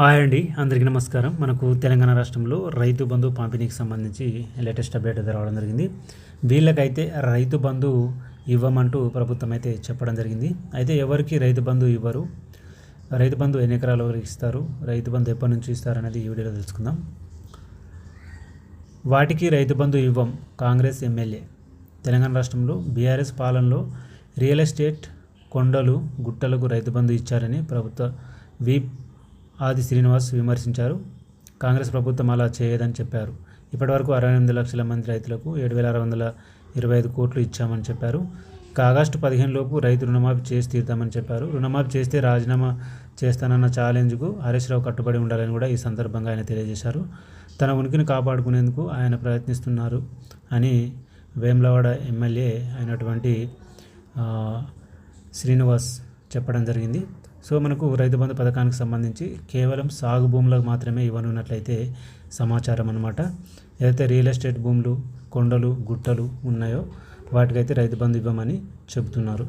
Hi అండి అందరికీ నమస్కారం. మనకు తెలంగాణ రాష్ట్రంలో రైతు బంధు పంపిణీకి సంబంధించి లేటెస్ట్ అప్డేట్ అయితే రావడం జరిగింది. వీళ్ళకైతే రైతు బంధు ఇవ్వమంటూ ప్రభుత్వం అయితే చెప్పడం జరిగింది. అయితే ఎవరికి రైతు బంధు ఇవ్వరు? రైతు బంధు ఎన్ని ఎకరాల వరకు ఇస్తారు? రైతు బంధు ఎప్పటి నుంచి ఇస్తారు అనేది ఈ వీడియోలో తెలుసుకుందాం. వాటికి రైతు బంధు ఇవ్వం కాంగ్రెస్ ఎమ్మెల్యే. తెలంగాణ రాష్ట్రంలో బీఆర్ఎస్ పాలనలో రియల్ ఎస్టేట్ కొండలు గుట్టలకు రైతు బంధు ఇచ్చారని ప్రభుత్వ వీప్ ఆది శ్రీనివాస్ విమర్శించారు. కాంగ్రెస్ ప్రభుత్వం అలా చేయదని చెప్పారు. ఇప్పటివరకు అరవై ఎనిమిది లక్షల మంది రైతులకు ఏడు వేల ఆరు వందల ఇరవై ఐదు కోట్లు ఇచ్చామని చెప్పారు. ఇక ఆగస్టు పదిహేను లోపు రైతు రుణమాఫీ చేసి తీరుతామని చెప్పారు. రుణమాఫీ చేస్తే రాజీనామా చేస్తానన్న ఛాలెంజ్కు హరీష్ రావు కట్టుబడి ఉండాలని కూడా ఈ సందర్భంగా ఆయన తెలియజేశారు. తన ఉనికిని కాపాడుకునేందుకు ఆయన ప్రయత్నిస్తున్నారు అని వేములవాడ ఎమ్మెల్యే అయినటువంటి శ్రీనివాస్ చెప్పడం జరిగింది. సో మనకు రైతు బంధు పథకానికి సంబంధించి కేవలం సాగు భూములకు మాత్రమే ఇవ్వనున్నట్లయితే సమాచారం అనమాట ఏదైతే రియల్ ఎస్టేట్ భూములు కొండలు గుట్టలు ఉన్నాయో వాటికైతే రైతు బంధు ఇవ్వమని చెబుతున్నారు.